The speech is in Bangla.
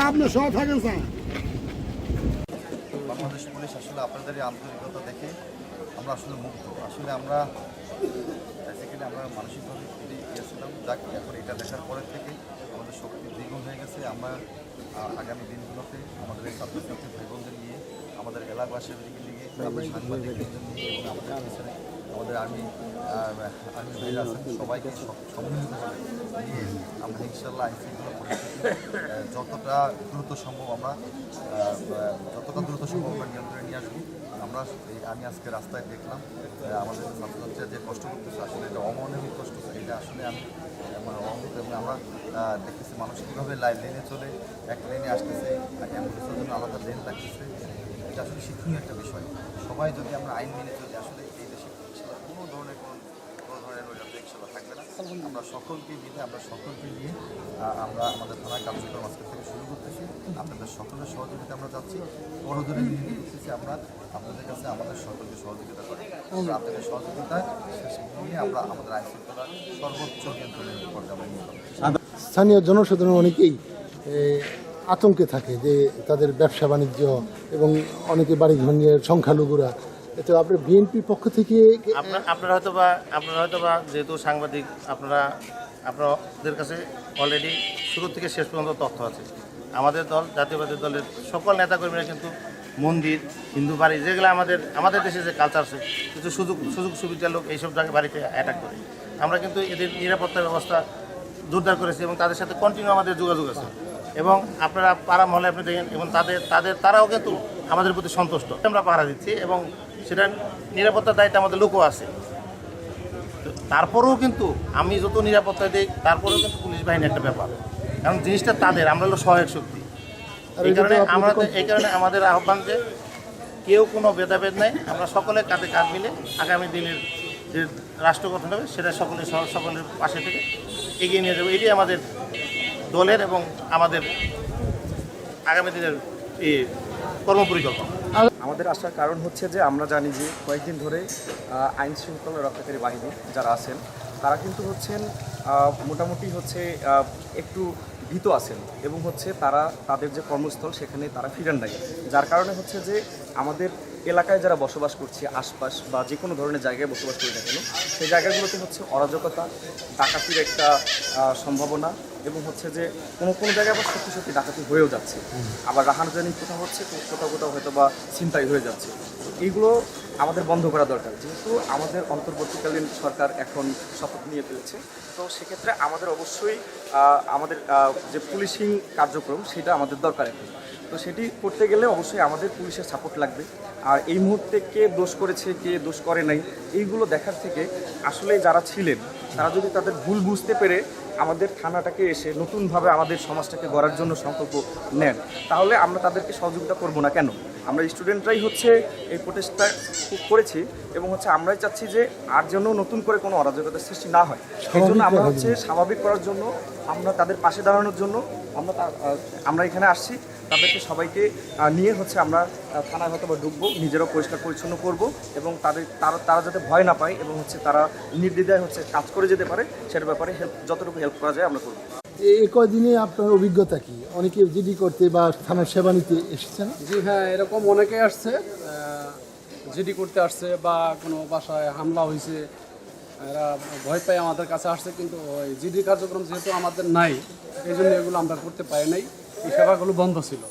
আপনি সব বাংলাদেশ পুলিশ আসলে আপনাদের আন্তরিকতা দেখে আমরা আসলে মুগ্ধ। আসলে আমরা বেসিক্যালি আমরা মানসিকভাবে খুবই গিয়েছিলাম। যাক, এখন এটা দেখার পরের থেকে আমাদের শক্তি দ্বিগুণ হয়ে গেছে। আমরা আগামী দিনগুলোতে আমাদের ছাত্রছাত্রী ভাই বোনদের নিয়ে, আমাদের এলাকাবাসীর দিকে নিয়ে, আমাদের সাংবাদিকদের নিয়ে আমাদের আর্মি আর্মি ভাইরা আছেন সবাইকে নিয়ে আমরা ইনশাল্লাহ পরিস্থিতি যতটা দ্রুত সম্ভব আমরা যতটা দ্রুত সম্ভব আমরা নিয়ন্ত্রণে নিয়ে আসব। আমরা আমি আজকে রাস্তায় দেখলাম আমাদের ছাত্রছাত্রীরা যে কষ্ট করতেছে আসলে এটা অমানবিক কষ্ট এটা আসলে আমি আহ, মানে অমুক এবং আমরা আহ, দেখতেছি মানুষ কীভাবে লাইন লেনে চলে, এক লেনে আসতেছে অ্যাম্বুলেন্সের জন্য আলাদা লেন লাগতেছে এটা আসলে শিক্ষণীয় একটা বিষয়। সবাই যদি আমরা আইন মেনে চলি, আসলে এই দেশে কোনো ধরনের কোনো কোনো ধরনের নৈরাজ্য ইনশাল্লাহ থাকবে না। আমরা সকলকে মিলে, আমরা সকলকে নিয়ে আমরা আমাদের থানায় কার্যক্রম আজকে থেকে শুরু করতেছি। আপনাদের সকলের সহযোগিতা আমরা যাচ্ছি। বড় ধরে করতেছি আমরা। আপনাদের কাছে আমাদের সকলকে সহযোগিতা করি। আপনাদের সহযোগিতা নিয়ে আমরা আমাদের আইন শৃঙ্খলা সর্বোচ্চ নিয়ন্ত্রণের পর্যায়ে নিয়ে। স্থানীয় জনসাধারণ অনেকেই আতঙ্কে থাকে যে তাদের ব্যবসা বাণিজ্য এবং অনেকে বাড়ি নিয়ে সংখ্যালঘুরা। তো আপনার বিএনপির পক্ষ থেকে আপনার, আপনারা হয়তো বা আপনারা হয়তো বা যেহেতু সাংবাদিক, আপনারা, আপনাদের কাছে অলরেডি শুরু থেকে শেষ পর্যন্ত তথ্য আছে। আমাদের দল, জাতীয়বাদী দলের সকল নেতাকর্মীরা কিন্তু মন্দির, হিন্দু বাড়ি, যেগুলো আমাদের আমাদের দেশে যে কালচার আছে, কিছু সুযোগ সুযোগ সুবিধার লোক এইসব জায়গায় বাড়িতে অ্যাটাক করে। আমরা কিন্তু এদের নিরাপত্তা ব্যবস্থা জোরদার করেছি এবং তাদের সাথে কন্টিনিউ আমাদের যোগাযোগ আছে। এবং আপনারা পাড়া মহলে আপনি দেখেন এবং তাদের তাদের তারাও কিন্তু আমাদের প্রতি সন্তুষ্ট। আমরা পাহারা দিচ্ছি এবং সেটা নিরাপত্তার দায়িত্ব আমাদের লোকও আছে। তো তারপরেও কিন্তু আমি যত নিরাপত্তা দিই তারপরেও কিন্তু পুলিশ বাহিনী একটা ব্যাপার। কারণ জিনিসটা তাদের আমরা হলো সহায়ক শক্তি। এই কারণে আমরা তো এই কারণে আমাদের আহ্বান যে কেউ কোনো ভেদাভেদ নাই আমরা সকলে কাঁধে কাঁধ মিলে আগামী দিনের যে রাষ্ট্র গঠন হবে, সেটা সকলে সকলের পাশে থেকে এগিয়ে নিয়ে যাব। এটি আমাদের দলের এবং আমাদের আগামী দিনের এই কর্মপরিকল্পনা। আমাদের আসার কারণ হচ্ছে যে, আমরা জানি যে কয়েকদিন ধরে আইন শৃঙ্খলা রক্ষাকারী বাহিনী যারা আছেন, তারা কিন্তু হচ্ছেন মোটামুটি হচ্ছে একটু ভীত আছেন এবং হচ্ছে তারা, তাদের যে কর্মস্থল সেখানে তারা ফিরেন নাই। যার কারণে হচ্ছে যে, আমাদের এলাকায় যারা বসবাস করছে, আশপাশ বা যে কোনো ধরনের জায়গায় বসবাস করে থাকেন, সেই জায়গাগুলোতে হচ্ছে অরাজকতা, ডাকাতির একটা সম্ভাবনা। এবং হচ্ছে যে কোনো কোনো জায়গায় আবার সত্যি সত্যি ডাকাতি হয়েও যাচ্ছে। আবার রাহানজানি কোথাও হচ্ছে কোথাও কোথাও হয়তো বা চিন্তাই হয়ে যাচ্ছে। এইগুলো আমাদের বন্ধ করা দরকার। যেহেতু আমাদের অন্তর্বর্তীকালীন সরকার এখন শপথ নিয়ে ফেলেছে, তো সেক্ষেত্রে আমাদের অবশ্যই আমাদের যে পুলিশিং কার্যক্রম, সেটা আমাদের দরকার এখন। তো সেটি করতে গেলে অবশ্যই আমাদের পুলিশের সাপোর্ট লাগবে। আর এই মুহূর্তে কে দোষ করেছে, কে দোষ করে নাই, এইগুলো দেখার থেকে আসলে যারা ছিলেন, তারা যদি তাদের ভুল বুঝতে পেরে আমাদের থানাটাকে এসে নতুনভাবে আমাদের সমাজটাকে গড়ার জন্য সংকল্প নেন। তাহলে আমরা তাদেরকে সহযোগিতা করব না কেন? আমরা স্টুডেন্টরাই হচ্ছে এই প্রোটেস্টটা খুব করেছি এবং হচ্ছে আমরাই চাচ্ছি যে আর যেন নতুন করে কোনো অরাজকতার সৃষ্টি না হয়। সেই জন্য আমরা হচ্ছে স্বাভাবিক করার জন্য আমরা তাদের পাশে দাঁড়ানোর জন্য আমরা আমরা এখানে আসছি। তাদেরকে সবাইকে নিয়ে হচ্ছে আমরা থানায় হয়তো বা ঢুকবো নিজেরাও পরিষ্কার পরিচ্ছন্ন করব এবং তাদের তারা তারা যাতে ভয় না পায় এবং হচ্ছে তারা নির্দ্বিধায় হচ্ছে কাজ করে যেতে পারে সেটার ব্যাপারে হেল্প যতটুকু হেল্প করা যায় আমরা করব। এ- এ কয়দিনে আপনার অভিজ্ঞতা কি? অনেকে জিডি করতে বা থানার সেবা নিতে এসেছেন? জি হ্যাঁ এরকম অনেকে আসছে জিডি করতে আসছে বা কোনো বাসায় হামলা হয়েছে এরা ভয় পেয়ে আমাদের কাছে আসছে কিন্তু ওই জিডি কার্যক্রম যেহেতু আমাদের নাই এই জন্য এগুলো আমরা করতে পারি নাই। এই সেবাগুলো বন্ধ ছিল।